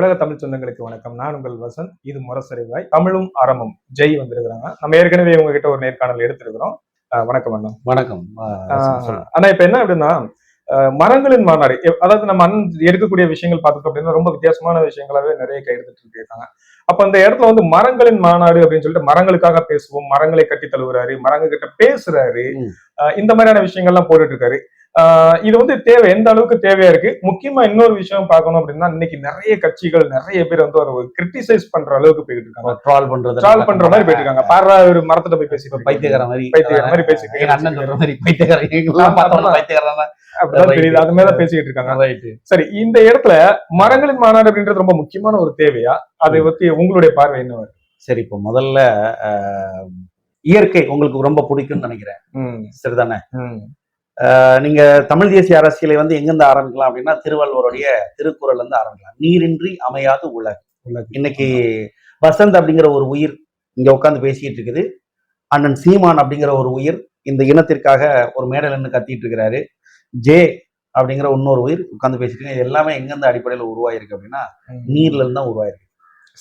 உலக தமிழ் சொந்தங்களுக்கு வணக்கம். நான் உங்கள் வசந்த். இது முரசறிவாய். தமிழும் அறமும் ஜெய் வந்திருக்கிறாங்க. நம்ம ஏற்கனவே உங்ககிட்ட ஒரு நேர்காணல் எடுத்திருக்கிறோம். வணக்கம் அண்ணா. வணக்கம். ஆனா இப்ப என்ன அப்படின்னா மரங்களின் மாநாடு. அதாவது நம்ம அண்ணன் எடுக்கக்கூடிய விஷயங்கள் பார்த்துட்டோம் அப்படின்னா ரொம்ப வித்தியாசமான விஷயங்களாவே நிறைய கையெழுத்திட்டு இருக்காங்க. அப்ப அந்த இடத்துல வந்து மரங்களின் மாநாடு அப்படின்னு சொல்லிட்டு மரங்களுக்காக பேசுவோம் மரங்களை கட்டி தழுவுறாரு மரங்க கிட்ட பேசுறாரு இந்த மாதிரியான விஷயங்கள்லாம் போட்டுட்டு இருக்காரு. இது வந்து தேவை எந்த அளவுக்கு தேவையா இருக்கு? முக்கியமா இன்னொரு விஷயம் பார்க்கணும் அப்படின்னா இன்னைக்கு நிறைய கட்சிகள் நிறைய பேர் வந்து ஒரு கிரிட்டிசைஸ் பண்ற அளவுக்கு போயிட்டு இருக்காங்க. ட்ரால் பண்றது ட்ரால் பண்ற மாதிரி போயிட்டு இருக்காங்க. பாரா ஒரு மரத்திட்ட போய் பேசி இப்ப பைத்தியக்கார மாதிரி. பைத்தியக்கார மாதிரி பேசிட்டு அண்ணன் சொல்ற மாதிரி தெரியுது. அது மேல பேசிக்கிட்டு இருக்காங்க. சரி இந்த இடத்துல மரங்களின் மாநாடு அப்படின்றது ரொம்ப முக்கியமான ஒரு தேவையா? அதை பத்தி உங்களுடைய பார்வை என்ன? சரி இப்போ முதல்ல இயற்கை உங்களுக்கு ரொம்ப பிடிக்கும்னு நினைக்கிறேன். சரிதானே? நீங்க தமிழ் தேசிய அரசியலை வந்து எங்கிருந்து ஆரம்பிக்கலாம் அப்படின்னா திருவள்ளுவருடைய திருக்குறள் இருந்து ஆரம்பிக்கலாம். நீரின்றி அமையாது உலகு. இன்னைக்கு வசந்த் அப்படிங்கிற ஒரு உயிர் இங்க உட்காந்து பேசிட்டு இருக்குது. அண்ணன் சீமான் அப்படிங்கிற ஒரு உயிர் இந்த இனத்திற்காக ஒரு மேடையில் நின்று கத்திட்டு இருக்கிறாரு. ஜே அப்படிங்கிற இன்னொரு உயிர் உட்காந்து பேசிட்டு. இது எல்லாமே எங்கிருந்து அடிப்படையில் உருவாயிருக்கு அப்படின்னா. நீர்ல இருந்து தான் உருவாயிருக்கு.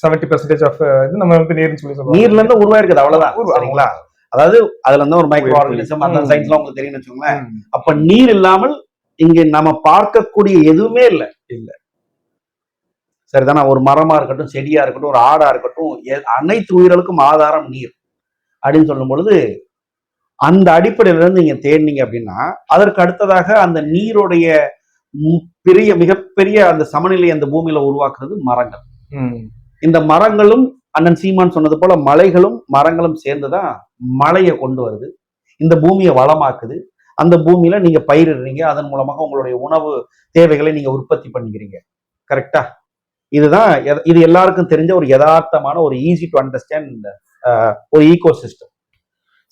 70% ஆஃப் இது நம்ம வந்து நீர்னு சொல்லி சொல்லுவோம் நீர்ல இருந்து உருவாயிருக்குது அவ்வளவுதான். சரிங்களா? அதாவது அதுல இருந்து ஒரு மைக்ரோ ஆர்கானிசம் அந்த. சயின்ஸ்லாம் உங்களுக்கு தெரியும்னு வச்சுக்கோங்களேன். அப்ப நீர் இல்லாமல் இங்க நம்ம பார்க்கக்கூடிய எதுவுமே இல்ல. இல்ல. சரிதானா? ஒரு மரமா இருக்கட்டும் செடியா இருக்கட்டும் ஒரு ஆடா இருக்கட்டும் அனைத்து உயிர்களுக்கும் ஆதாரம் நீர். அப்படின்னு சொல்லும் பொழுது அந்த அடிப்படையில இருந்து நீங்க தேடினீங்க அப்படின்னா அதற்கு அடுத்ததாக அந்த நீருடைய பெரிய மிகப்பெரிய அந்த சமநிலை அந்த பூமியில உருவாக்குறது மரங்கள். இந்த மரங்களும் அண்ணன் சீமான் சொன்னது போல மலைகளும் மரங்களும் சேர்ந்துதான் மழையை கொண்டு வருது. இந்த பூமியை வளமாக்குது. அந்த பூமியில நீங்க பயிரிடுறீங்க. அதன் மூலமாக உங்களுடைய உணவு தேவைகளை நீங்க உற்பத்தி பண்ணிக்கிறீங்க. கரெக்டா இதுதான் இது எல்லாருக்கும் தெரிஞ்ச ஒரு யதார்த்தமான ஒரு ஈஸி டு அண்டர்ஸ்டாண்ட் ஒரு ஈகோ சிஸ்டம்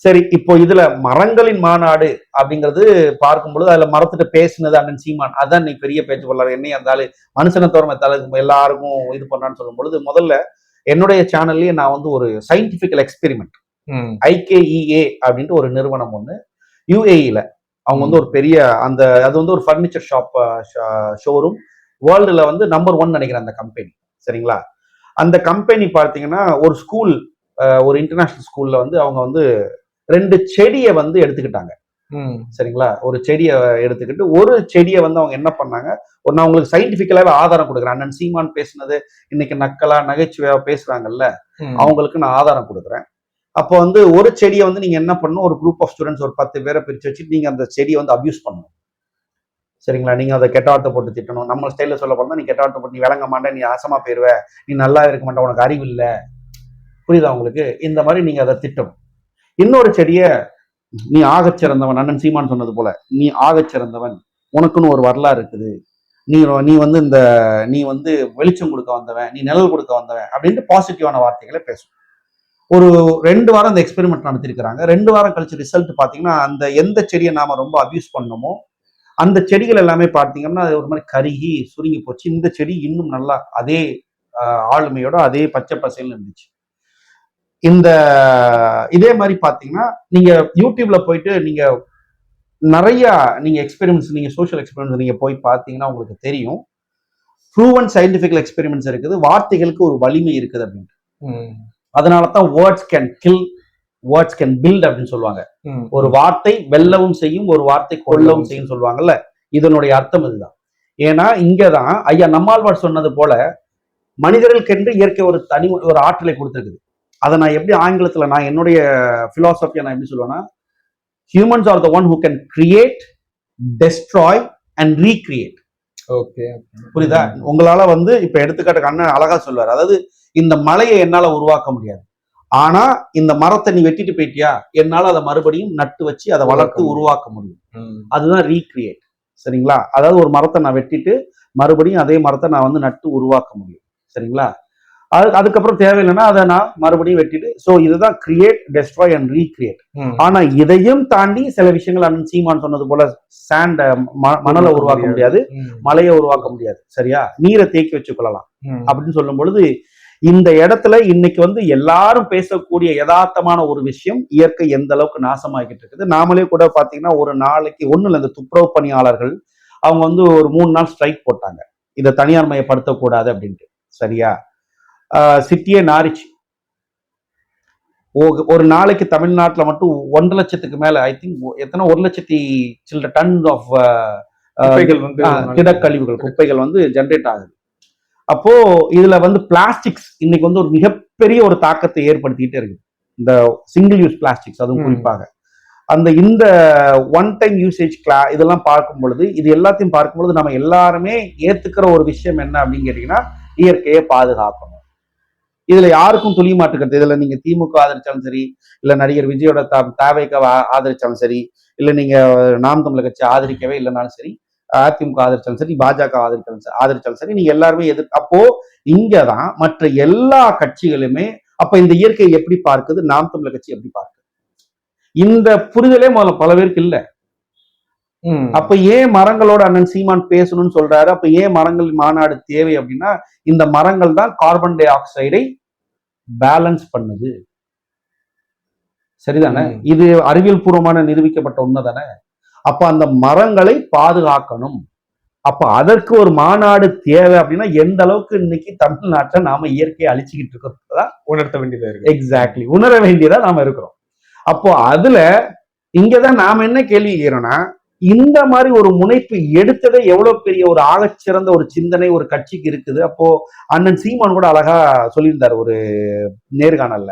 சரி இப்போ இதுல மரங்களின் மாநாடு அப்படிங்கிறது பார்க்கும் பொழுது அதுல மரத்துட்டு பேசினது அண்ணன் சீமான். அதான் நீ பெரிய பேச்சு பொருளாரு என்னைய இருந்தாலும் மனுஷனை தோறமை தலை எல்லாருக்கும் இது பண்ணான்னு சொல்லும் பொழுது முதல்ல என்னுடைய சேனல்லயே நான் வந்து ஒரு சயின்டிபிக்கல் எக்ஸ்பெரிமெண்ட் ஐகேஇஏ அப்படின்ட்டு ஒரு நிறுவனம் ஒன்று யூஏஇல அவங்க வந்து ஒரு பெரிய அந்த அது வந்து ஒரு ஃபர்னிச்சர் ஷாப் ஷோரூம் வேர்ல்டுல வந்து நம்பர் ஒன் நினைக்கிறேன் அந்த கம்பெனி சரிங்களா? அந்த கம்பெனி பார்த்தீங்கன்னா ஒரு ஸ்கூல் ஒரு இன்டர்நேஷனல் ஸ்கூல்ல வந்து அவங்க வந்து ரெண்டு செடியை வந்து எடுத்துக்கிட்டாங்க. சரிங்களா? ஒரு செடியை எடுத்துக்கிட்டு ஒரு செடியை வந்து அவங்க என்ன பண்ணாங்க? ஒரு நான் உங்களுக்கு சயின்டிபிக்கலாவே ஆதாரம் கொடுக்குறேன். அண்ணன் சீமான் பேசுனது இன்னைக்கு நக்கலா நகைச்சுவையா பேசுறாங்கல்ல. அவங்களுக்கு நான் ஆதாரம் கொடுக்குறேன். அப்போ வந்து ஒரு செடியை வந்து நீங்க என்ன பண்ணணும்? ஒரு குரூப் ஆஃப் ஸ்டூடெண்ட்ஸ் ஒரு பத்து பேரை பிரிச்சு வச்சுட்டு நீங்க அந்த செடியை வந்து அபியூஸ் பண்ணணும். சரிங்களா? நீங்க அதை கெட்ட வார்த்தை போட்டு திட்டணும். நம்ம ஸ்டைல சொல்ல போனா நீ கெட்ட வார்த்தை போட்டு நீ விளங்க மாட்டே நீ ஆசமா போயிருவ நீ நல்லா இருக்க மாட்ட உனக்கு அறிவு இல்ல. புரியுதா உங்களுக்கு? இந்த மாதிரி நீங்க அதை திட்டணும். இன்னொரு செடியை நீ ஆகச் சிறந்தவன். அண்ணன் சீமான் சொன்னது போல நீ ஆகச் சிறந்தவன். உனக்குன்னு ஒரு வரலாறு இருக்குது. நீ நீ வந்து இந்த நீ வந்து வெளிச்சம் கொடுக்க வந்தவன் நீ நிழல் கொடுக்க வந்தவன் அப்படின்ட்டு பாசிட்டிவான வார்த்தைகளை பேசும். ஒரு ரெண்டு வாரம் அந்த எக்ஸ்பெரிமெண்ட் நடத்திருக்கிறாங்க. ரெண்டு வாரம் கழிச்சு ரிசல்ட் பார்த்தீங்கன்னா அந்த எந்த செடியை நாம ரொம்ப அபியூஸ் பண்ணோமோ அந்த செடிகள் எல்லாமே பார்த்தீங்கன்னா அது ஒரு மாதிரி கருகி சுருங்கி போச்சு. இந்த செடி இன்னும் நல்லா அதே ஆளுமையோட அதே பச்சை பசையில் இருந்துச்சு. இந்த இதே மாதிரி பார்த்தீங்கன்னா நீங்க யூடியூப்ல போயிட்டு நீங்க நிறைய நீங்க எக்ஸ்பெரிமெண்ட்ஸ் நீங்க சோஷியல் எக்ஸ்பெரிமெண்ட்ஸ் நீங்க போய் பார்த்தீங்கன்னா உங்களுக்கு தெரியும். ப்ரூவன் சயின்டிபிக்கல் எக்ஸ்பெரிமெண்ட்ஸ் இருக்குது வார்த்தைகளுக்கு ஒரு வலிமை இருக்குது அப்படின்ட்டு. அதனால தான் words can kill words can build அப்படின்னு சொல்லுவாங்க. ஒரு வார்த்தை வெல்லவும் செய்யும் ஒரு வார்த்தை கொல்லவும் செய்யும். சொல்லுவாங்கல்ல. இதனுடைய அர்த்தம் இதுதான். ஏன்னா இங்கதான் ஐயா நம்மாழ்வார் சொன்னது போல மனிதர்களுக்கென்று இயற்கை ஒரு தனி ஒரு ஆற்றலை கொடுத்துருக்குது. அதை நான் எப்படி ஆங்கிலத்துல நான் என்னுடைய பிலாசபியை நான் எப்படி சொல்லுவேன்னா humans are the one who can create destroy and recreate okay புரியுதா? உங்களால வந்து இப்ப எடுத்துக்காட்டுக்கு அண்ணன் அழகா சொல்லுவார். அதாவது இந்த மலையை என்னால உருவாக்க முடியாது. ஆனா இந்த மரத்தை நீ வெட்டிட்டு போயிட்டியா? என்னால அதை மறுபடியும் நட்டு வச்சு அதை வளர்த்து உருவாக்க முடியும். அதுதான் ரீக்ரியேட் சரிங்களா? அதாவது ஒரு மரத்தை நான் வெட்டிட்டு மறுபடியும் அதே மரத்தை நான் வந்து நட்டு உருவாக்க முடியும். சரிங்களா? அது அதுக்கப்புறம் தேவையில்லைன்னா அதை நான் மறுபடியும் வெட்டிட்டு ஸோ இதுதான் கிரியேட் டெஸ்ட்ராய் அண்ட் ரீக்ரியேட். ஆனா இதையும் தாண்டி சில விஷயங்கள் அண்ணன் சீமான் சொன்னது போல சாண்ட மணலை உருவாக்க முடியாது. மலையை உருவாக்க முடியாது. சரியா? நீரை தேக்கி வச்சுக் கொள்ளலாம் ம். அப்படின்னு சொல்லும் பொழுது இந்த இடத்துல இன்னைக்கு வந்து எல்லாரும் பேசக்கூடிய யதார்த்தமான ஒரு விஷயம் இயற்கை எந்த அளவுக்கு நாசமாகிட்டு இருக்குது. நாமளே கூட பாத்தீங்கன்னா ஒரு நாளைக்கு ஒண்ணு இல்ல இந்த துப்புரவு பணியாளர்கள் அவங்க வந்து ஒரு மூணு நாள் ஸ்ட்ரைக் போட்டாங்க. இதை தனியார் மயப்படுத்தக்கூடாது அப்படின்ட்டு. சரியா? சிட்டியே நாரிச்சு ஒரு நாளைக்கு தமிழ்நாட்டுல மட்டும் ஒன்றரை லட்சத்துக்கு மேல ஐ திங்க் எத்தனை ஒரு லட்சத்தி சில்லற டன் ஆஃப் குப்பைகள் வந்து திடக்கழிவுகள் குப்பைகள் வந்து ஜென்ரேட் ஆகுது. அப்போ இதுல வந்து பிளாஸ்டிக்ஸ் இன்னைக்கு வந்து ஒரு மிகப்பெரிய ஒரு தாக்கத்தை ஏற்படுத்திக்கிட்டே இருக்கு இந்த சிங்கிள் யூஸ் பிளாஸ்டிக்ஸ் அதுவும். குறிப்பாக. அந்த இந்த ஒன் டைம் யூசேஜ் கிளா இதெல்லாம் பார்க்கும் பொழுது இது எல்லாத்தையும் பார்க்கும் பொழுது நம்ம எல்லாருமே ஏத்துக்கிற ஒரு விஷயம் என்ன அப்படின்னு கேட்டீங்கன்னா இயற்கையை பாதுகாக்கணும். இதுல யாருக்கும் துளி மாட்டுக்கிறது இதுல நீங்க திமுக ஆதரிச்சாலும் சரி இல்ல நடிகர் விஜயோட த தேவைக்கு ஆதரிச்சாலும் சரி இல்ல நீங்க நாம் தமிழர் கட்சி ஆதரிக்கவே இல்லைனாலும் சரி அதிமுக ஆதரிச்சாலும் சரி பாஜக ஆதரிச்சாலும் சரி ஆதரிச்சாலும் சரி நீங்க எல்லாருமே எதிர் அப்போ இங்கதான் மற்ற எல்லா கட்சிகளுமே அப்ப இந்த இயற்கையை எப்படி பார்க்குது நாம் தமிழர் கட்சி எப்படி பார்க்குது? இந்த புரிதலே முதல்ல பல பேருக்கு இல்ல. அப்ப ஏன் மரங்களோட அண்ணன் சீமான் பேசணும்னு சொல்றாரு? அப்ப ஏன் மரங்கள் மாநாடு தேவை அப்படின்னா இந்த மரங்கள் தான் கார்பன் டை ஆக்சைடை பேலன்ஸ் பண்ணுது. சரிதானே. இது அறிவியல் பூர்வமான நிரூபிக்கப்பட்ட உண்மை தானே அப்ப அந்த மரங்களை பாதுகாக்கணும். அப்ப அதற்கு ஒரு மாநாடு தேவை அப்படின்னா எந்த அளவுக்கு இன்னைக்கு தமிழ்நாட்டை நாம இயற்கையை அழிச்சுக்கிட்டு இருக்கோம் உணர்த்த வேண்டியதா இருக்கு. எக்ஸாக்ட்லி உணர வேண்டியதா நாம இருக்கிறோம். அப்போ அதுல இங்கதான் நாம என்ன கேள்வி கேட்கிறோம்னா இந்த மாதிரி ஒரு முனைப்பு எடுத்ததே எவ்வளவு பெரிய ஒரு ஆகச்சிறந்த ஒரு சிந்தனை ஒரு கட்சிக்கு இருக்குது. அப்போ அண்ணன் சீமான் கூட அழகா சொல்லியிருந்தார் ஒரு நேர்காணல்ல.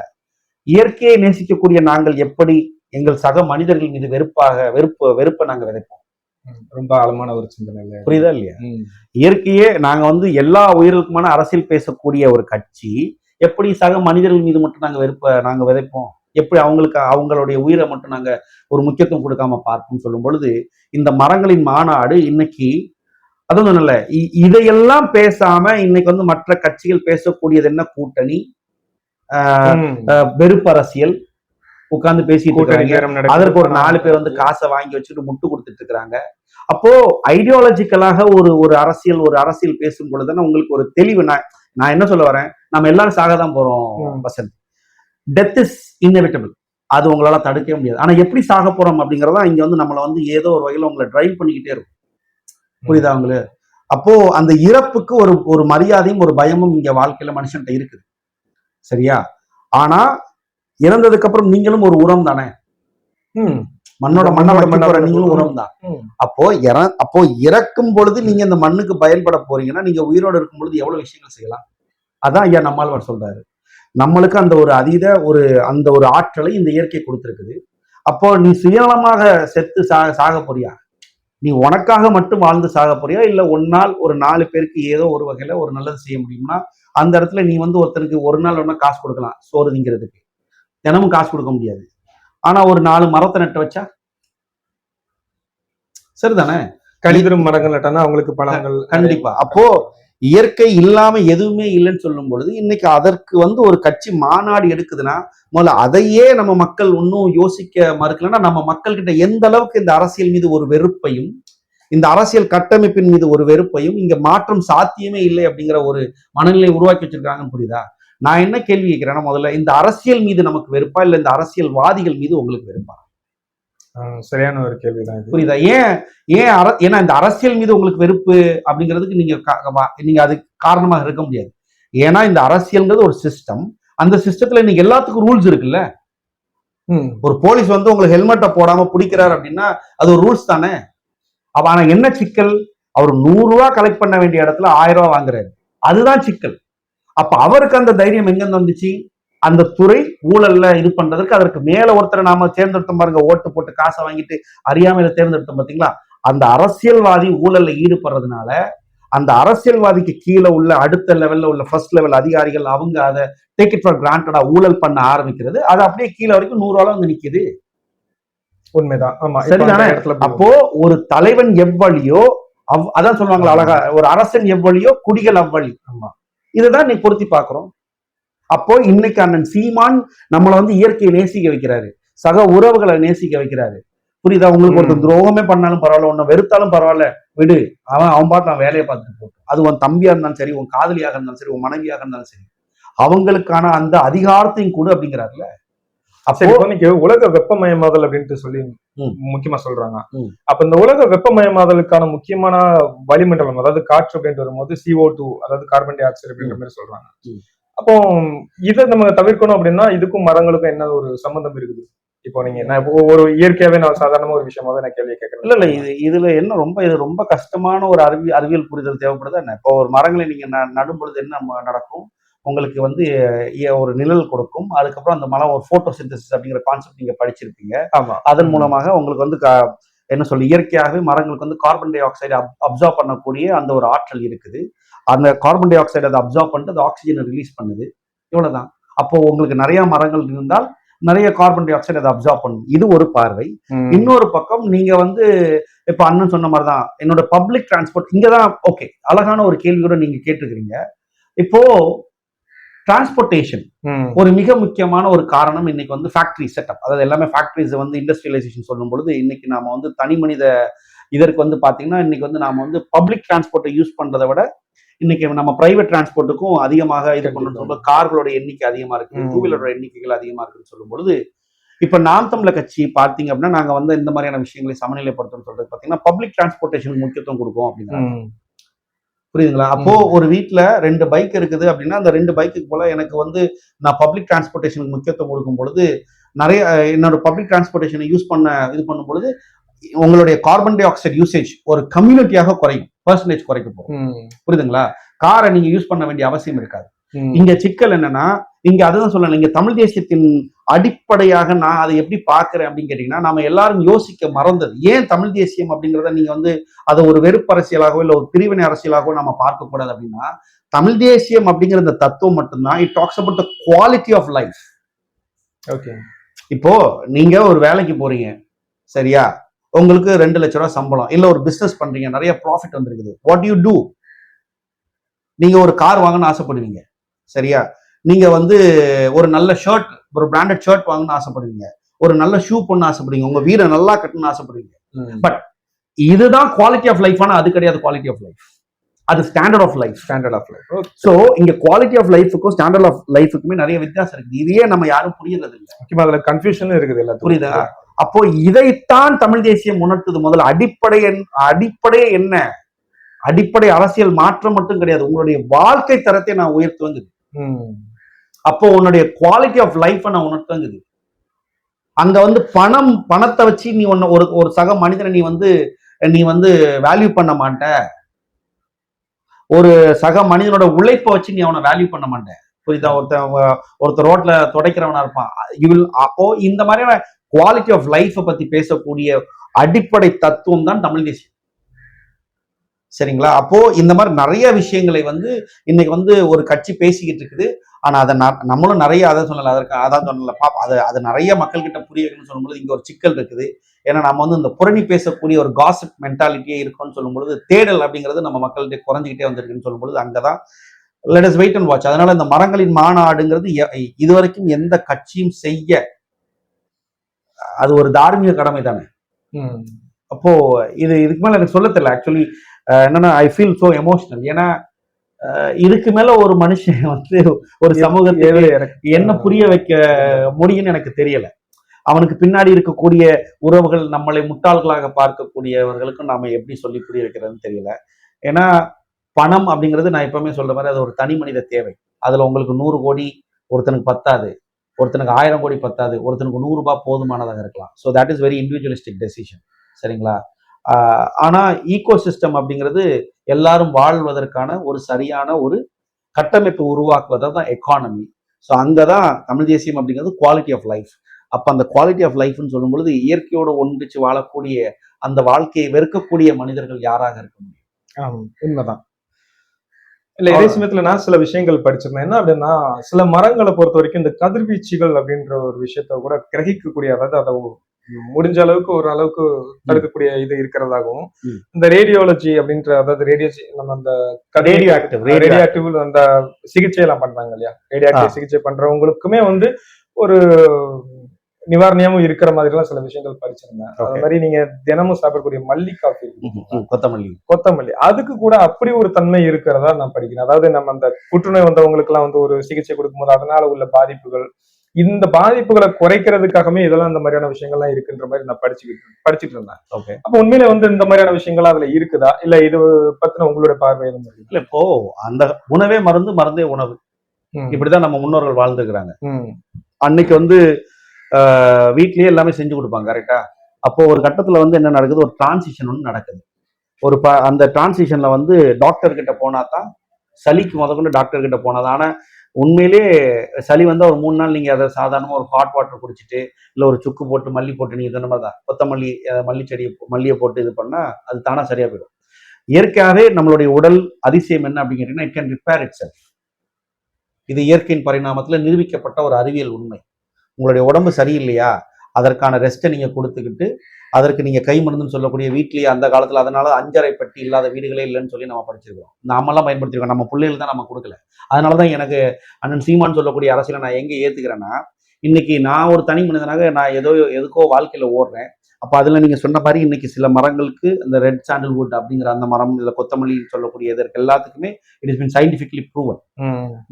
இயற்கையை நேசிக்கக்கூடிய நாங்கள் எப்படி எங்கள் சக மனிதர்கள் மீது வெறுப்பாக வெறுப்பு வெறுப்பை நாங்க விதைப்போம். ரொம்ப ஆழமான ஒரு சிந்தனை இல்ல புரியுதா இல்லையா. இயற்கையே நாங்க வந்து எல்லா உயிர்களுக்குமான அரசியல் பேசக்கூடிய ஒரு கட்சி. எப்படி சக மனிதர்கள் மீது மட்டும் நாங்க வெறுப்ப நாங்க விதைப்போம்? எப்படி அவங்களுக்கு அவங்களுடைய உயிரை மட்டும் நாங்க ஒரு முக்கியத்துவம் கொடுக்காம பார்ப்போம் சொல்லும் பொழுது இந்த மரங்களின் மாநாடு இன்னைக்கு அதுவும் இல்ல. இ- இதையெல்லாம் பேசாம இன்னைக்கு வந்து மற்ற கட்சிகள் பேசக்கூடியது என்ன? கூட்டணி வெறுப்பு அரசியல் உட்கார்ந்து பேசிட்டு கூட்டணி இருக்காங்க. அதற்கு ஒரு நாலு பேர் வந்து காசை வாங்கி வச்சுட்டு முட்டு கொடுத்துட்டு இருக்காங்க அப்போ ஐடியாலஜிக்கலாக ஒரு ஒரு அரசியல் ஒரு அரசியல் பேசும் பொழுதுதானே உங்களுக்கு ஒரு தெளிவு. நான் நான் என்ன சொல்ல வரேன்? நம்ம எல்லாரும் சாக தான் போறோம். வசந்த். டெத் இஸ் இன்னெவிட்டபிள் அது உங்களால தடுக்கவே முடியாது. ஆனா எப்படி சாக போறோம் அப்படிங்கறதா இங்க வந்து நம்மள வந்து ஏதோ ஒரு வகையில உங்களை டிரைவ் பண்ணிக்கிட்டே இருக்கும். புரியுதா உங்களுக்கு? அப்போ அந்த இறப்புக்கு ஒரு ஒரு மரியாதையும் ஒரு பயமும் இங்க வாழ்க்கையில மனுஷன்ட்ட இருக்குது. சரியா? ஆனா இறந்ததுக்கு அப்புறம் நீங்களும் ஒரு உரம் தானே. மண்ணோட மண்ணை மண்ணோட வைக்க மண்ணை போற வைக்க நீங்களும் உரம் தான். அப்போ இற அப்போ இறக்கும் பொழுது நீங்க இந்த மண்ணுக்கு பயன்பட போறீங்கன்னா நீங்க உயிரோட இருக்கும் பொழுது எவ்வளவு விஷயங்கள் செய்யலாம்? அதான் ஐயா நம்மாழ்வார் சொல்றாரு. நம்மளுக்கு அந்த ஒரு அதீத ஒரு அந்த ஒரு ஆற்றலை இந்த இயற்கை கொடுத்திருக்குது. அப்போ நீ சுயநலமாக செத்து சாக சாக போறியா? நீ உனக்காக மட்டும் வாழ்ந்து சாக போறியா? இல்ல ஒன்னால் ஒரு நாலு பேருக்கு ஏதோ ஒரு வகையில ஒரு நல்லது செய்ய முடியும்னா அந்த இடத்துல நீ வந்து ஒருத்தருக்கு ஒரு நாள் ஒன்றா காசு கொடுக்கலாம் சோறு திங்கிறதுக்கு. தினமும் காசு கொடுக்க முடியாது. ஆனா ஒரு நாலு மரத்தை நட்டு வச்சா? சரிதானே? கழிதரும் மரங்கள் நட்டானா அவங்களுக்கு பழங்கள் கண்டிப்பா. அப்போ இயற்கை இல்லாம எதுவுமே இல்லைன்னு சொல்லும் பொழுது இன்னைக்கு அதற்கு வந்து ஒரு கட்சி மாநாடு எடுக்குதுன்னா முதல்ல அதையே நம்ம மக்கள் இன்னும் யோசிக்க மறுக்கலன்னா நம்ம மக்கள் கிட்ட எந்த அளவுக்கு இந்த அரசியல் மீது ஒரு வெறுப்பையும் இந்த அரசியல் கட்டமைப்பின் மீது ஒரு வெறுப்பையும் இங்க மாற்றம் சாத்தியமே இல்லை அப்படிங்கிற ஒரு மனநிலை உருவாக்கி வச்சிருக்காங்கன்னு புரியுதா? நான் என்ன கேள்வி கேட்கிறேன்னா முதல்ல இந்த அரசியல் மீது நமக்கு வெறுப்பா இல்ல இந்த அரசியல்வாதிகள் மீது உங்களுக்கு வெறுப்பா? சரியான ஒரு கேள்விதான் புரியுதா? ஏன் ஏன் அர ஏன்னா இந்த அரசியல் மீது உங்களுக்கு வெறுப்பு அப்படிங்கிறதுக்கு நீங்க நீங்க அது காரணமாக இருக்க முடியாது. ஏன்னா இந்த அரசியல்ங்கிறது ஒரு சிஸ்டம் அந்த சிஸ்டத்துல இன்னைக்கு எல்லாத்துக்கும் ரூல்ஸ் இருக்குல்ல? ம். ஒரு போலீஸ் வந்து உங்களுக்கு ஹெல்மெட்டை போடாம பிடிக்கிறாரு அப்படின்னா அது ஒரு ரூல்ஸ் தானே? அப்ப ஆனா என்ன சிக்கல்? அவர் நூறு ரூபாய் கலெக்ட் பண்ண வேண்டிய இடத்துல ஆயிரம் ரூபாய் வாங்குறாரு. அதுதான் சிக்கல். அப்ப அவருக்கு அந்த தைரியம் எங்க இருந்து வந்துச்சு? அந்த துறை ஊழல்ல இது பண்றதுக்கு அதற்கு மேல ஒருத்தரை நாம தேர்ந்தெடுத்தோம் பாருங்க ஓட்டு போட்டு காசை வாங்கிட்டு அறியாமையில தேர்ந்தெடுத்தோம் பாத்தீங்களா? அந்த அரசியல்வாதி ஊழல்ல ஈடுபடுறதுனால அந்த அரசியல்வாதிக்கு கீழே உள்ள அடுத்த லெவல்ல உள்ள ஃபர்ஸ்ட் லெவல் அதிகாரிகள் அவங்க அதை டேக் இட் ஃபார் கிராண்டடா ஊழல் பண்ண ஆரம்பிக்கிறது. அது அப்படியே கீழே வரைக்கும் நூறு ரூபாய் வந்து நிக்குது. உண்மைதான். ஆமா சரிதானே? அப்போ ஒரு தலைவன் எவ்வழியோ அவ் அதான் சொல்லுவாங்களா அழகா ஒரு அரசன் எவ்வழியோ குடிகள் அவ்வழி. ஆமா. இதுதான் நீ பொருத்தி பார்க்கிறோம். அப்போ இன்னைக்கு அண்ணன் சீமான் நம்மளை வந்து இயற்கையை நேசிக்க வைக்கிறாரு. சக உறவுகளை நேசிக்க வைக்கிறாரு. புரியுதா? உங்களுக்கு ஒருத்தன் ம். துரோகமே பண்ணாலும் பரவாயில்ல உன்னை வெறுத்தாலும் பரவாயில்ல. விடு. அவன் அவன் பாட்டு நான் வேலையை பார்த்துட்டு போட்டு. அது உன் தம்பியா இருந்தாலும் சரி உன் காதலியாக இருந்தாலும் சரி உன் மனைவியாக இருந்தாலும் சரி அவங்களுக்கான அந்த அதிகாரத்தையும் கொடு அப்படிங்கிறாருல அப்போ இன்னைக்கு உலக வெப்பமயமாதல் அப்படின்ட்டு சொல்லி. முக்கியமா சொல்றாங்க. அப்ப இந்த உலக வெப்பமயமாதலுக்கான முக்கியமான வளிமண்டலம் அதாவது காற்று அப்படின்ட்டு வரும்போது CO2 டூ அதாவது கார்பன் டை ஆக்சைடு அப்படின்ற மாதிரி சொல்றாங்க. அப்போ இதை நம்ம தவிர்க்கணும் அப்படின்னா இதுக்கும் மரங்களுக்கும் என்ன ஒரு சம்பந்தம் இருக்குது? இப்போ நீங்க நான் ஒரு இயற்கையாவே நான் சாதாரணமா ஒரு விஷயமாவே நான் கேள்வி கேட்கறேன். இல்ல இல்ல இது இதுல என்ன ரொம்ப இது ரொம்ப கஷ்டமான ஒரு அறிவி அறிவியல் புரிதல் தேவைப்படுது என்ன? இப்போ ஒரு மரங்களை நீங்க ந- நடும் பொழுது என்ன நடக்கும்? உங்களுக்கு வந்து ஒரு நிழல் கொடுக்கும். அதுக்கப்புறம் அந்த மரம் ஒரு போட்டோ அப்படிங்கிற கான்செப்ட் நீங்க படிச்சிருப்பீங்க. ஆமா. அதன் மூலமாக உங்களுக்கு வந்து என்ன சொல்லு இயற்கையாகவே மரங்களுக்கு வந்து கார்பன் டை ஆக்சைடு அப்சார்ப் பண்ணக்கூடிய அந்த ஒரு ஆற்றல் இருக்குது. அந்த கார்பன் டை ஆக்சைடு அதை அப்சார்ப் பண்ணிட்டு அது ஆக்சிஜனை ரிலீஸ் பண்ணுது. இவ்வளவுதான். அப்போ உங்களுக்கு நிறைய மரங்கள் இருந்தால் நிறைய கார்பன் டை ஆக்சைடு அதை அப்சார்ப் பண்ணும். இது ஒரு பார்வை. இன்னொரு பக்கம் நீங்க வந்து இப்ப அண்ணன் சொன்ன மாதிரி தான் என்னோட பப்ளிக் டிரான்ஸ்போர்ட் இங்க தான் ஓகே அழகான ஒரு கேள்வியோட நீங்க கேட்டிருக்கிறீங்க. இப்போ டிரான்ஸ்போர்ட்டேஷன். ஒரு மிக முக்கியமான ஒரு காரணம் இன்னைக்கு வந்து ஃபேக்டரி செட்டப் அதாவது எல்லாமே ஃபேக்டரிஸ் வந்து இண்டஸ்ட்ரியலைசேஷன் சொல்லும் பொழுது இன்னைக்கு நாம வந்து தனி மனித இதற்கு வந்து பாத்தீங்கன்னா இன்னைக்கு வந்து நாம வந்து பப்ளிக் டிரான்ஸ்போர்ட்டை யூஸ் பண்றதை விட இன்னைக்கு நம்ம பிரைவேட் டிரான்ஸ்போர்ட்டுக்கும் அதிகமாக இது பண்ணணும் சொல்லும்போது கார்களோட எண்ணிக்கை அதிகமா இருக்கு. டூ வீலரோட எண்ணிக்கைகள் அதிகமா இருக்குன்னு சொல்லும் பொழுது இப்ப நாம் தமிழர் கட்சி பார்த்தீங்க அப்படின்னா நாங்க வந்து இந்த மாதிரியான விஷயங்களை சமநிலைப்படுத்தணும் சொல்றது பாத்தீங்கன்னா பப்ளிக் டிரான்ஸ்போர்ட்டேஷனுக்கு முக்கியத்துவம் கொடுக்கும் அப்படிங்கிறாங்க. புரியுதுங்களா? அப்போ ஒரு வீட்ல ரெண்டு பைக் இருக்குது அப்படின்னா அந்த ரெண்டு பைக்குக்கு போல எனக்கு வந்து நான் பப்ளிக் டிரான்ஸ்போர்ட்டேஷனுக்கு முக்கியத்துவம் கொடுக்கும் பொழுது நிறைய என்னோட பப்ளிக் டிரான்ஸ்போர்ட்டேஷனை யூஸ் பண்ண இது பண்ணும் பொழுது உங்களுடைய கார்பன் டை ஆக்சைடு யூசேஜ் ஒரு கம்யூனிட்டியாக குறையும். பர்சன்டேஜ் குறைக்க போகும் ம். புரியுதுங்களா? காரை நீங்க யூஸ் பண்ண வேண்டிய அவசியம் இருக்காது. இங்க சிக்கல் என்னன்னா இங்க அதுதான் சொல்லணும். இங்க தமிழ் தேசியத்தின் அடிப்படையாக நான் அதை எப்படி பார்க்கிறேன் அப்படின்னு கேட்டீங்கன்னா நாம எல்லாரும் யோசிக்க மறந்தது. ஏன் தமிழ் தேசியம் அப்படிங்கிறத நீங்க வந்து அதை ஒரு வெறுப்பு அரசியலாகவோ இல்ல ஒரு பிரிவினை அரசியலாகவோ நம்ம பார்க்க கூடாது அப்படின்னா தமிழ் தேசியம் அப்படிங்கிற இந்த தத்துவம் மட்டும்தான் it talks about the quality of life okay. இப்போ நீங்க ஒரு வேலைக்கு போறீங்க. சரியா? உங்களுக்கு ரெண்டு லட்ச ரூபாய் சம்பளம். இல்ல ஒரு பிசினஸ் பண்றீங்க. நிறைய ப்ராஃபிட் வந்திருக்குது. வாட் யூ டூ நீங்க ஒரு கார் வாங்கணும்னு ஆசைப்படுவீங்க. சரியா? நீங்க வந்து ஒரு நல்ல ஷர்ட் ஒரு பிராண்டட் ஷர்ட் வாங்கணும்னு ஆசைப்படுவீங்க. ஒரு நல்ல ஷூ பண்ண ஆசைப்படுவீங்க. உங்க வீரை நல்லா கட்டணும்னு ஆசைப்படுவீங்க. But- இதுதான் குவாலிட்டி ஆஃப் லைஃப் ஆனா அது கிடையாது குவாலிட்டி ஆஃப் லைஃப் அது standard of life standard of life so இங்க குவாலிட்டி ஆஃப் லைஃபுக்கும் ஸ்டாண்டர்ட் ஆஃப் லைஃபுக்குமே நிறைய வித்தியாசம் இருக்குது. இதையே நம்ம யாரும் புரியறது இல்லை முக்கியமா அதுல கன்ஃபியூஷன் இருக்குது எல்லாத்துக்கும். புரியுதா? அப்போ இதைத்தான் தமிழ் தேசியம் உணர்த்துது முதல்ல அடிப்படை அடிப்படையே என்ன? அடிப்படை அரசியல் மாற்றம் மட்டும் கிடையாது. உங்களுடைய வாழ்க்கை தரத்தை நான் உயர்த்துவங்குது. அப்போ உன்னுடைய குவாலிட்டி ஆஃப் லைஃப்பை நான் உணர்த்துவங்குது. அங்க வந்து பணம் பணத்தை வச்சு நீ ஒன்னு ஒரு ஒரு சக மனிதனை நீ வந்து நீ வந்து வேல்யூ பண்ண மாட்ட. ஒரு சக மனிதனோட உழைப்பை வச்சு நீ அவனை வேல்யூ பண்ண மாட்ட. புரியுதா? ஒருத்தன் ஒருத்தர் ரோட்ல துடைக்கிறவனா இருப்பான். வில் அப்போ இந்த மாதிரியான குவாலிட்டி ஆஃப் லைஃப்பை பத்தி பேசக்கூடிய அடிப்படை தத்துவம் தான் தமிழ் தேசியம். சரிங்களா? அப்போ இந்த மாதிரி நிறைய விஷயங்களை வந்து இன்னைக்கு வந்து ஒரு கட்சி பேசிக்கிட்டு இருக்குது. ஆனா அதை ந- நம்மளும் நிறைய அதை சொல்லல. அதற்கு அதான் சொல்லல. பாப்பா அதை அது நிறைய மக்கள்கிட்ட புரிய வைக்கணும்னு சொல்லும்போது இங்க ஒரு சிக்கல் இருக்குது. ஏன்னா நம்ம வந்து இந்த புரணி பேசக்கூடிய ஒரு காசிப் மென்டாலிட்டியே இருக்கும்னு சொல்லும்பொழுது தேடல் அப்படிங்கிறது நம்ம மக்கள்கிட்ட குறைஞ்சிக்கிட்டே வந்திருக்குன்னு சொல்லும்பொழுது அங்கதான் let is wait and watch அதனால இந்த மரங்களின் மாநாடுங்கிறது எ- இதுவரைக்கும் எந்த கட்சியும் செய்ய அது ஒரு தார்மீக கடமை தானே. அப்போ இது இதுக்கு மேல எனக்கு சொல்ல தெரியல. ஆக்சுவலி என்னன்னா ஐ ஃபீல் சோ எமோஷனல் ஏன்னா இதுக்கு மேல ஒரு மனுஷன் வந்து ஒரு சமூகத்தை ஏழு எனக்கு என்ன புரிய வைக்க முடியும்னு எனக்கு தெரியல. அவனுக்கு பின்னாடி இருக்கக்கூடிய உறவுகள் நம்மளை முட்டாள்களாக பார்க்கக்கூடியவர்களுக்கும் நாம எப்படி சொல்லி புரிய வைக்கிறதுன்னு தெரியல. ஏன்னா பணம் அப்படிங்கிறது நான் எப்பவுமே சொல்ற மாதிரி அது ஒரு தனி மனித தேவை. அதுல உங்களுக்கு நூறு கோடி ஒருத்தனுக்கு பத்தாது. ஒருத்தனுக்கு ஆயிரம் கோடி பத்தாது ஒருத்தனுக்கு நூறு ரூபாய் போதுமானதாக இருக்கலாம். So that is very individualistic decision சரிங்களா? ஆனால் ஈகோ சிஸ்டம் அப்படிங்கிறது எல்லாரும் வாழ்வதற்கான ஒரு சரியான ஒரு கட்டமைப்பு உருவாக்குவதை தான் எக்கானமி ஸோ அங்கே தான் தமிழ் தேசியம் அப்படிங்கிறது குவாலிட்டி ஆஃப் லைஃப் அப்போ அந்த குவாலிட்டி ஆஃப் லைஃப்னு சொல்லும் பொழுது இயற்கையோடு ஒன்றிச்சு வாழக்கூடிய அந்த வாழ்க்கையை வெறுக்கக்கூடிய மனிதர்கள் யாராக இருக்க முடியும்? உண்மைதான். இல்ல இதே சமயத்துல நான் சில விஷயங்கள் படிச்சிருந்தேன். என்ன அப்படின்னா சில மரங்களை பொறுத்த வரைக்கும் இந்த கதிர்வீச்சுகள் அப்படின்ற ஒரு விஷயத்த கூட கிரகிக்கக்கூடிய அதாவது அதை முடிஞ்ச அளவுக்கு ஒரு அளவுக்கு தடுக்கக்கூடிய இது இருக்கிறதாகவும். இந்த ரேடியோலஜி அப்படின்ற அதாவது ரேடியோ நம்ம அந்த ரேடியோ ஆக்டிவ் ரேடியோ ஆக்டிவ் அந்த சிகிச்சை எல்லாம் பண்றாங்க இல்லையா? ரேடியோ ஆக்டிவ் சிகிச்சை பண்றவங்களுக்குமே வந்து ஒரு நிவாரணியாவும் இருக்கிற மாதிரி எல்லாம் சில விஷயங்கள் படிச்சிருந்தேன் அது. மாதிரி நீங்க தினமும் சாப்பிடக்கூடிய மல்லி காஃபி கொத்தமல்லி. கொத்தமல்லி. அதுக்கு கூட அப்படி ஒரு தன்மை இருக்கிறதா நான் படிக்கிறேன். அதாவது நம்ம அந்த புற்றுநோய் வந்தவங்களுக்கு எல்லாம் வந்து ஒரு சிகிச்சை கொடுக்கும்போது அதனால உள்ள பாதிப்புகள் இந்த பாதிப்புகளை குறைக்கிறதுக்காகவே இதெல்லாம் இந்த மாதிரியான விஷயங்கள்லாம் இருக்குன்ற மாதிரி நான் படிச்சுக்கிட்டு படிச்சுட்டு இருந்தேன். ஓகே அப்ப உண்மையில வந்து இந்த மாதிரியான விஷயங்கள் அதுல இருக்குதா? இல்ல இது பத்தின உங்களுடைய பார்வை? இல்ல இப்போ அந்த உணவே மருந்து மருந்தே உணவு. இப்படிதான் நம்ம முன்னோர்கள் வாழ்ந்துக்கிறாங்க. அன்னைக்கு வந்து வீட்லயே எல்லாமே செஞ்சு கொடுப்பாங்க கரெக்டா அப்போ ஒரு கட்டத்துல வந்து என்ன நடக்குது? ஒரு டிரான்சிஷன் ஒன்று நடக்குது. ஒரு ப அந்த டிரான்சிஷன்ல வந்து டாக்டர் கிட்ட போனா தான் சளிக்கு முதற்கொண்டு டாக்டர் கிட்ட போனது. ஆனா உண்மையிலேயே சளி வந்து ஒரு மூணு நாள் நீங்க அதை சாதாரணமா ஒரு ஹாட் வாட்டர் குடிச்சிட்டு இல்ல ஒரு சுக்கு போட்டு மல்லி போட்டு நீங்க இந்த மாதிரி தான் கொத்தமல்லி மல்லி செடி மல்லியை போட்டு இது பண்ணா அது தானாக சரியா போயிடும். இயற்கையாகவே நம்மளுடைய உடல் அதிசயம் என்ன அப்படின்னு கேட்டிங்கன்னா it can repair itself இது இயற்கையின் பரிணாமத்துல நிரூபிக்கப்பட்ட ஒரு அறிவியல் உண்மை. உங்களுடைய உடம்பு சரியில்லையா? அதற்கான ரெஸ்ட்டை நீங்கள் கொடுத்துக்கிட்டு அதற்கு நீங்கள் கை மருந்துன்னு சொல்லக்கூடிய வீட்லேயே அந்த காலத்தில் அதனால அஞ்சரை பெட்டி இல்லாத வீடுகளே இல்லைன்னு சொல்லி நம்ம படிச்சிருக்கோம் நாமெல்லாம் பயன்படுத்திருக்கோம். நம்ம பிள்ளைகள் தான் நம்ம கொடுக்கல. அதனாலதான் எனக்கு அண்ணன் சீமான் சொல்லக்கூடிய அரசியலை நான் எங்கே ஏற்றுக்கிறேன்னா இன்னைக்கு நான் ஒரு தனி மனிதனாக நான் ஏதோ எதுக்கோ வாழ்க்கையில் ஓடுறேன். அப்ப அதுல நீங்க சொன்ன மாதிரி இன்னைக்கு சில மரங்களுக்கு இந்த ரெட் சாண்டல்வுட் அப்படிங்கிற அந்த மரம் இதுல கொத்தமல்லி சொல்லக்கூடிய இதற்கு எல்லாத்துக்குமே it is been scientifically proven.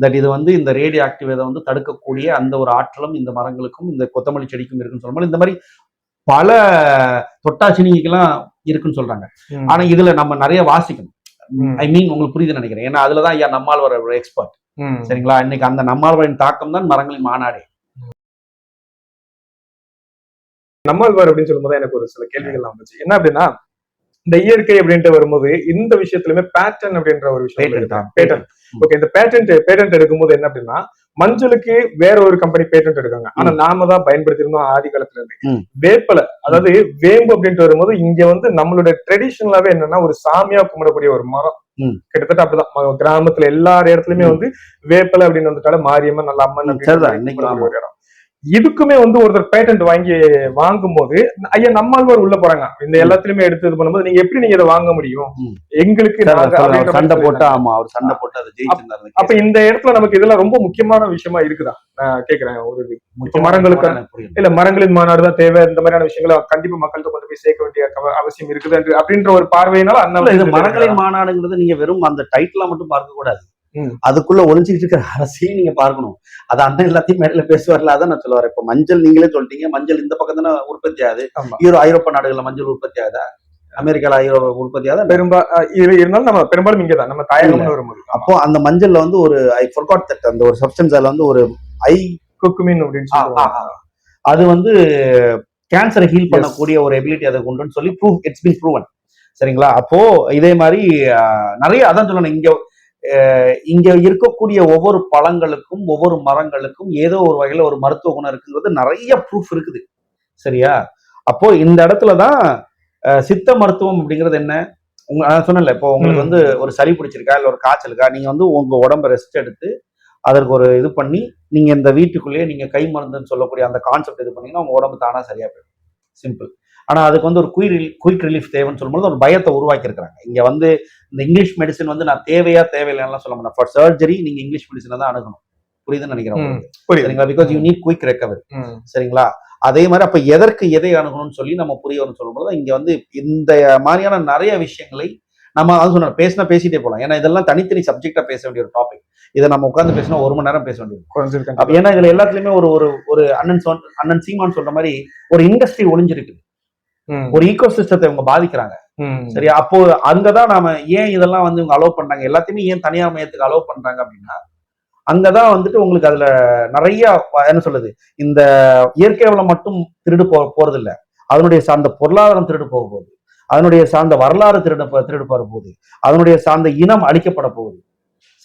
That இது வந்து இந்த ரேடியோ ஆக்டிவ் இதை வந்து தடுக்கக்கூடிய அந்த ஒரு ஆற்றலும் இந்த மரங்களுக்கும் இந்த கொத்தமல்லி செடிக்கும் இருக்குன்னு சொல்லும்போது இந்த மாதிரி பல தொட்டாச்சினிக்கெல்லாம் இருக்குன்னு சொல்றாங்க. ஆனா இதுல நம்ம நிறைய வாசிக்கணும். ஐ மீன் உங்களுக்கு புரியுதுன்னு நினைக்கிறேன் ஏன்னா அதுலதான் ஐயா நம்மால் வர ஒரு எக்ஸ்பர்ட். சரிங்களா இன்னைக்கு அந்த நம்மாழ்வாரின் தாக்கம் தான் மரங்களின் மாநாடு நம்மாழ்வார் அப்படின்னு சொல்லும்போது எனக்கு ஒரு சில கேள்விகள்லாம் வந்துச்சு. என்ன அப்படின்னா இந்த இயற்கை அப்படின்ட்டு வரும்போது இந்த விஷயத்துலயுமே பேட்டர்ன் அப்படின்ற ஒரு விஷயம் பேட்டன் ஓகே இந்த பேட்டன்ட் பேட்டன்ட் எடுக்கும்போது என்ன அப்படின்னா மஞ்சளுக்கு வேற ஒரு கம்பெனி பேட்டன்ட் எடுக்காங்க ஆனா நாம தான் பயன்படுத்தி இருந்தோம் ஆதி காலத்துல இருந்து. வேப்பலை அதாவது வேம்பு அப்படின்ட்டு வரும்போது இங்க வந்து நம்மளுடைய ட்ரெடிஷனலாவே என்னன்னா ஒரு சாமியா கும்பிடக்கூடிய ஒரு மரம். கிட்டத்தட்ட அப்படிதான். கிராமத்துல எல்லா இடத்துலயுமே வந்து வேப்பலை அப்படின்னு வந்துட்டால மாரியம்மன் நல்ல அம்மன் இன்னைக்கு ஒரு இடம் இதுக்குமே வந்து ஒருத்தர் பேட்டன்ட் வாங்கி வாங்கும்போது ஐயா நம்மாழ்வார் உள்ள போறாங்க. இந்த எல்லாத்துலயுமே எடுத்து இது பண்ணும்போது நீங்க எப்படி நீங்க இதை வாங்க முடியும். எங்களுக்கு சண்டை போட்டு ஆமா அவர் சண்டை போட்டு அதை அப்ப இந்த இடத்துல நமக்கு இதெல்லாம் ரொம்ப முக்கியமான விஷயமா இருக்குதா? நான் கேக்குறேன் ஒரு மரங்களுக்கு-. இல்ல மரங்களின் மாநாடு தான் தேவை இந்த மாதிரியான விஷயங்களை கண்டிப்பா மக்கள்கிட்ட கொண்டு போய் சேர்க்க வேண்டிய அவசியம் இருக்குது அப்படின்ற ஒரு பார்வையினால இது மரங்களின் மாநாடுங்கிறது நீங்க வெறும் அந்த டைட்டிலா மட்டும் பார்க்க கூடாது. அதுக்குள்ள ஒளிஞ்சுக்கிட்டு இருக்கிற அரசியல் நீங்க பார்க்கணும். அது அண்ணன் எல்லாத்தையும் மேடையில பேசுவார்ல அதான் நான் சொல்ல வரேன். இப்ப மஞ்சள் நீங்களே சொல்லிட்டீங்க. மஞ்சள் இந்த பக்கம் தானே உற்பத்தி ஆகுது. ஈரோ ஐரோப்பா நாடுகள்ல மஞ்சள் உற்பத்தி ஆகுதா? அமெரிக்கால ஐரோப்பா உற்பத்தி ஆகுதா? பெரும்பா அஹ் இது இருந்தாலும் நம்ம பெரும்பாலும் இங்கதான். நம்ம தாயகம்னு வரும்போது அப்போ அந்த மஞ்சள்ல வந்து ஒரு ஐ forgot that அந்த ஒரு சப்ஸ்டன்ஸ் அதுல வந்து ஒரு ஐ குக்குமின் அப்படின்னு. அது வந்து கேன்சரை ஹீல் பண்ணக்கூடிய ஒரு எபிலிட்டி அதை கொண்டுன்னு சொல்லி ப்ரூவ் இட்ஸ் பீன் ப்ரூவன் சரிங்களா? அப்போ இதே மாதிரி நிறைய அதான் சொல்லணும். இங்க இங்க இருக்கக்கூடிய ஒவ்வொரு பழங்களுக்கும் ஒவ்வொரு மரங்களுக்கும் ஏதோ ஒரு வகையில ஒரு மருத்துவ குணம் இருக்குங்கிறது நிறைய ப்ரூஃப் இருக்குது. சரியா? அப்போ இந்த இடத்துல தான் சித்த மருத்துவம் அப்படிங்கிறது என்ன? உங்க நான் சொன்னேன்ல இப்போ உங்களுக்கு. வந்து ஒரு சளி பிடிச்சிருக்கா இல்ல ஒரு காய்ச்சல் இருக்கா நீங்க வந்து உங்க உடம்ப ரெஸ்ட் எடுத்து அதற்கு ஒரு இது பண்ணி நீங்க இந்த வீட்டுக்குள்ளேயே நீங்க கை மருந்துன்னு சொல்லக்கூடிய அந்த கான்செப்ட் இது பண்ணீங்கன்னா உங்க உடம்பு தானா சரியா போயிடும். சிம்பிள் ஆனா அதுக்கு வந்து ஒரு குயிக் குயிக் ரிலீஃப் தேவைன்னு சொல்லும்போது ஒரு பயத்தை உருவாக்கி இருக்கிறாங்க இங்க வந்து இந்த இங்கிலீஷ் மெடிசன் வந்து நான் தேவையா தேவையில்லைன்னு சொல்ல மாட்டேன். ஃபார் சர்ஜரி நீங்க இங்கிலீஷ் மெடிசனை தான் அணுகணும். புரியுதுன்னு நினைக்கிறேன் சரிங்களா? Because you need quick recovery. சரிங்களா? அதே மாதிரி அப்ப எதற்கு எதை அணுகணும்னு சொல்லி நம்ம புரியணும்னு சொல்லும்போது இங்க வந்து இந்த மாதிரியான நிறைய விஷயங்களை நம்ம அது சொன்ன பேசினா பேசிட்டே போலாம். ஏன்னா இதெல்லாம் தனித்தனி சப்ஜெக்டா பேச வேண்டிய ஒரு டாபிக் இதை நம்ம உட்கார்ந்து பேசினா ஒரு மணி நேரம் பேச வேண்டியது. ஏன்னா இதுல எல்லாத்துலயுமே ஒரு ஒரு ஒரு அண்ணன் அண்ணன் சீமான் சொல்ற மாதிரி ஒரு இண்டஸ்ட்ரி ஒளிஞ்சிருக்கு. ஒரு ஈகோ சிஸ்டத்தை இவங்க பாதிக்கிறாங்க. ம். சரியா? அப்போ அங்கதான் நாம ஏன் இதெல்லாம் வந்து இவங்க அலோவ் பண்றாங்க? எல்லாத்தையுமே ஏன் தனியார் மையத்துக்கு அலோவ் பண்றாங்க அப்படின்னா அங்கதான் வந்துட்டு உங்களுக்கு அதுல நிறைய என்ன சொல்லுது இந்த இயற்கை வளம் மட்டும் திருடு போ போறது இல்ல அதனுடைய சார்ந்த பொருளாதாரம் திருடு போக போகுது. அதனுடைய சார்ந்த வரலாறு திருட திருடு போற போகுது. அதனுடைய சார்ந்த இனம் அழிக்கப்பட போகுது.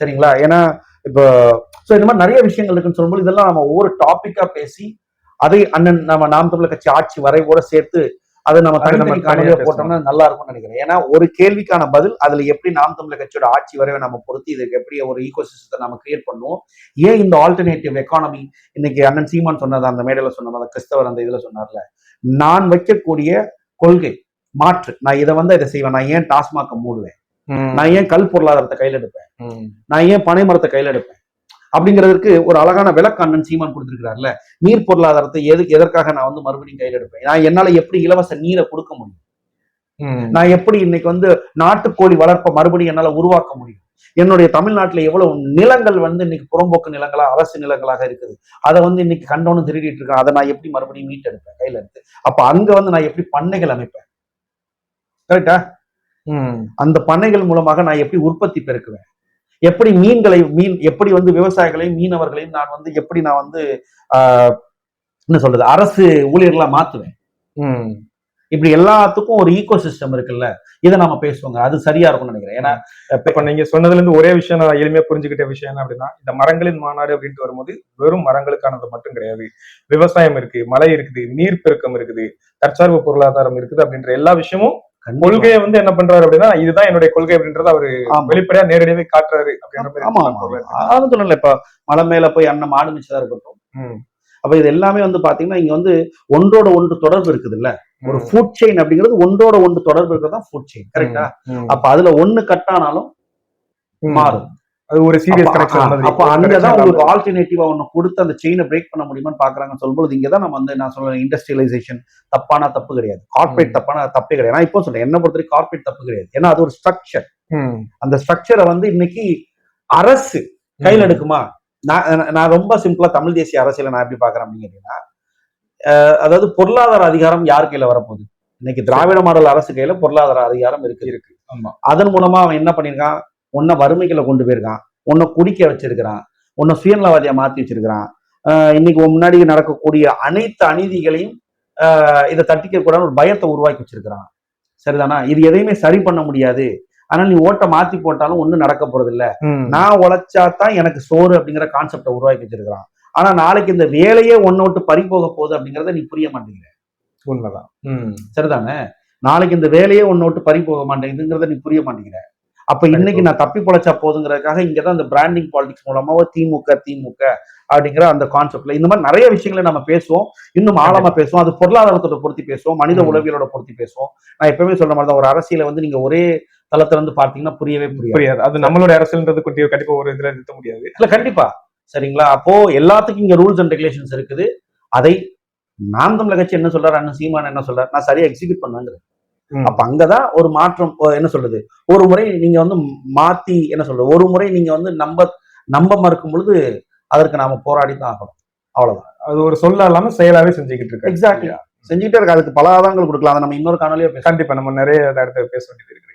சரிங்களா? ஏன்னா இப்போ ஸோ இந்த மாதிரி நிறைய விஷயங்கள் இருக்குன்னு சொல்லும்போது இதெல்லாம் நம்ம ஒவ்வொரு டாபிக்கா பேசி அதை அண்ணன் நம்ம நாம் தமிழர் கட்சி ஆட்சி வரைவோட சேர்த்து அதை நம்ம தனித்தனி பேசணும். போட்டோம்னா நல்லா இருக்கும்னு நினைக்கிறேன். ஏன்னா ஒரு கேள்விக்கான பதில் அதுல எப்படி நாம் தமிழர் கட்சியோட ஆட்சி வரைவை நம்ம பொறுத்து இதுக்கு எப்படி ஒரு ஈகோ சிஸ்டத்தை நம்ம கிரியேட் பண்ணுவோம்? ஏன் இந்த ஆல்டர்னேட்டிவ் எக்கானமி இன்னைக்கு அண்ணன் சீமான் சொன்னது அந்த மேடையில சொன்ன அந்த கிறிஸ்தவர் அந்த இதுல சொன்னார்ல நான் வைக்கக்கூடிய கொள்கை மாற்று. நான் இதை வந்து இதை செய்வேன். நான் ஏன் டாஸ்மாக மூடுவேன். நான் ஏன் கல் பொருளாதாரத்தை கையில் எடுப்பேன். நான் ஏன் பனை மரத்தை கையில் எடுப்பேன்? அப்படிங்கிறதுக்கு ஒரு அழகான விளக்கண்ணன் சீமான் கொடுத்திருக்கிறார்ல. நீர் பொருளாதாரத்தை எது எதற்காக நான் வந்து மறுபடியும் கையில் எடுப்பேன்? நான் என்னால எப்படி இலவச நீரை கொடுக்க முடியும். நான் எப்படி இன்னைக்கு வந்து நாட்டுக்கோழி வளர்ப்ப மறுபடியும் என்னால உருவாக்க முடியும்? என்னுடைய தமிழ்நாட்டுல எவ்வளவு நிலங்கள் வந்து இன்னைக்கு புறம்போக்கு நிலங்களா அரசு நிலங்களாக இருக்குது. அதை வந்து இன்னைக்கு கண்டவனும் திருடிட்டு இருக்கான். அதை நான் எப்படி மறுபடியும் மீட்டெடுப்பேன்? கையில எடுத்து. அப்ப அங்க வந்து நான் எப்படி பண்ணைகள் அமைப்பேன்? கரெக்டா. அந்த பண்ணைகள் மூலமாக நான் எப்படி உற்பத்தி பெருக்குவேன்? எப்படி மீன்களை மீன் எப்படி வந்து விவசாயிகளையும் மீனவர்களையும் நான் வந்து எப்படி நான் வந்து ஆஹ், என்ன சொல்றது அரசு ஊழியர்களா மாத்துவேன். இப்படி எல்லாத்துக்கும் ஒரு ஈகோ சிஸ்டம் இருக்குல்ல இதை நாம பேசுவோங்க அது சரியா இருக்கும்னு நினைக்கிறேன் ஏன்னா இப்ப நீங்க சொன்னதுல இருந்து ஒரே விஷயம் நான் எளிமையா புரிஞ்சுக்கிட்ட விஷயம் என்ன அப்படின்னா இந்த மரங்களின் மாநாடு அப்படின்ட்டு வரும்போது வெறும் மரங்களுக்கானது மட்டும் கிடையாது விவசாயம் இருக்கு மழை இருக்குது நீர் பெருக்கம் இருக்குது தற்சார்பு பொருளாதாரம் இருக்குது அப்படின்ற எல்லா விஷயமும். கொள்கையை வந்து என்ன பண்றாரு அப்படின்னா இதுதான் என்னுடைய கொள்கை அப்படின்றத அவரு. வெளிப்படையா நேரடியாவே காட்டுறாரு அப்படின்ற சொல்லல இப்ப மலை மேல போய் அண்ணன் மாடு மிச்சதா இருக்கட்டும். அப்ப இது எல்லாமே வந்து பாத்தீங்கன்னா இங்க வந்து ஒன்றோட ஒன்று தொடர்பு இருக்குது இல்ல ஒரு. ஃபுட் செயின் அப்படிங்கிறது ஒன்றோட ஒன்று தொடர்பு இருக்கிறது தான் ஃபுட் செயின் கரெக்டா. அப்ப அதுல ஒண்ணு கட் ஆனாலும். மாறும் அது ஒரு சீரியஸ் கனெக்ஷன் அப்ப அங்கதான் உங்களுக்கு ஆல்டர்னேட்டிவா ஒண்ணு கொடுத்து அந்த செயினை பிரேக் பண்ண முடியுமான்னு பாக்குறாங்கன்னு சொல்லும்போது இங்கதான் நம்ம வந்து நான் சொல்றேன் இண்டஸ்ட்ரியலைசேஷன் தப்பான தப்பு கிடையாது. கார்பரேட். தப்பான தப்பே கிடையாது. நான் இப்போ சொல்றேன் என்ன பொறுத்தவரைக்கும் கார்பரேட் தப்பு கிடையாது. ஏன்னா அது ஒரு ஸ்ட்ரக்சர். அந்த ஸ்ட்ரக்சரை வந்து இன்னைக்கு அரசு கையில் எடுக்குமா? நான் நான்- ரொம்ப சிம்பிளா தமிழ் தேசிய அரசியலை நான் எப்படி பாக்குறேன் அப்படின்னு கேட்டீங்கன்னா அதாவது பொருளாதார அதிகாரம் யார் கையில வரப்போகுது? இன்னைக்கு திராவிட மாடல் அரசு கையில பொருளாதார அதிகாரம் இருக்கு. இருக்கு. ஆமா. அதன் மூலமா அவன் என்ன பண்ணிருக்கான் உன்னை வறுமைக்குள்ள கொண்டு போயிருக்கான். உன்னை குடிக்க வச்சிருக்கிறான். உன்னை சுயநலவாதியா மாத்தி வச்சிருக்கிறான். ஆஹ் இன்னைக்கு முன்னாடி நடக்கக்கூடிய அனைத்து அநீதிகளையும் ஆஹ் இதை தட்டிக்க கூடாது ஒரு பயத்தை உருவாக்கி வச்சிருக்கிறான். சரிதானா? இது எதையுமே சரி பண்ண முடியாது. ஆனா நீ ஓட்ட மாத்தி போட்டாலும் ஒண்ணும் நடக்க போறது இல்ல. நான் உழைச்சா தான் எனக்கு சோறு அப்படிங்கிற கான்செப்டை உருவாக்கி வச்சிருக்கிறான். ஆனா நாளைக்கு இந்த வேலையே ஒன்ன விட்டு பறி போக போகுது அப்படிங்கறத நீ புரிய மாட்டேங்கிற. உண்மைதான். சரிதானே? நாளைக்கு இந்த வேலையே ஒன்ன விட்டு பறி போக மாட்டேங்குதுங்கிறத நீ புரிய மாட்டேங்கிற. அப்ப இன்னைக்கு நான் தப்பி பொழைச்சா போதுங்கிறதுக்காக இங்கதான் இந்த பிராண்டிங் பாலிடிக்ஸ் மூலமாவோ திமுக திமுக அப்படிங்கிற அந்த கான்செப்ட்ல இந்த மாதிரி நிறைய விஷயங்களை நம்ம பேசுவோம். இன்னும் ஆழமா பேசுவோம். அது பொருளாதாரத்தோட பொருத்தி பேசுவோம். மனித. உளவியலோட பொருத்தி பேசுவோம். நான் எப்பவுமே சொல்ற மாதிரி தான் ஒரு அரசியலை வந்து நீங்க ஒரே தளத்துல இருந்து பார்த்தீங்கன்னா புரியவே புரியாது. புரியாது. அது நம்மளுடைய அரசியல்ன்றது குட்டி கண்டிப்பா ஒரு இதுல நிறுத்த முடியாது. இல்ல கண்டிப்பா. சரிங்களா? அப்போ எல்லாத்துக்கும் இங்க ரூல்ஸ் அண்ட் ரெகுலேஷன்ஸ் இருக்குது. அதை நாம் தமிழக கட்சி என்ன சொல்றாரு? அண்ணன் சீமான் என்ன சொல்றாரு? நான் சரியா எக்ஸிக்யூட் பண்ணுங்கிறது ம். அப்ப அங்கதான் ஒரு மாற்றம் என்ன சொல்றது? ஒரு முறை நீங்க வந்து மாத்தி என்ன சொல்றது? ஒரு முறை நீங்க வந்து நம்ப நம்ப மறுக்கும் பொழுது அதற்கு நாம போராடி தான் ஆகணும். அவ்வளவுதான். அது ஒரு சொல்ல இல்லாம செயலாவே செஞ்சுக்கிட்டு இருக்கு எக்ஸாக்ட்லி செஞ்சுட்டே இருக்கு அதுக்கு பல ஆதாரங்கள் கொடுக்கலாம். அதை நம்ம இன்னொரு காணொலியா கண்டிப்பா. நம்ம நிறைய இதை அடுத்து பேச வேண்டியது இருக்கு.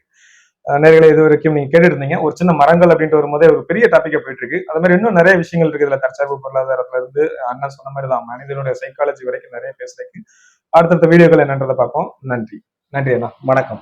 அஹ் நேயர்களே இது வரைக்கும் நீங்க கேட்டுட்டு இருந்தீங்க ஒரு சின்ன மரங்கள் அப்படின்ட்டு வரும்போதே ஒரு பெரிய டாபிக்கா போயிட்டு இருக்கு அது மாதிரி இன்னும் நிறைய விஷயங்கள் இருக்கு. இதுல தற்சார்பு பொருளாதாரத்துல இருந்து அண்ணன் சொன்ன மாதிரி தான். மனிதனுடைய சைக்காலஜி வரைக்கும் நிறைய பேசுறதுக்கு. அடுத்தடுத்த வீடியோக்கள் என்னன்றதை பார்ப்போம். நன்றி. நன்றி அண்ணா. வணக்கம்.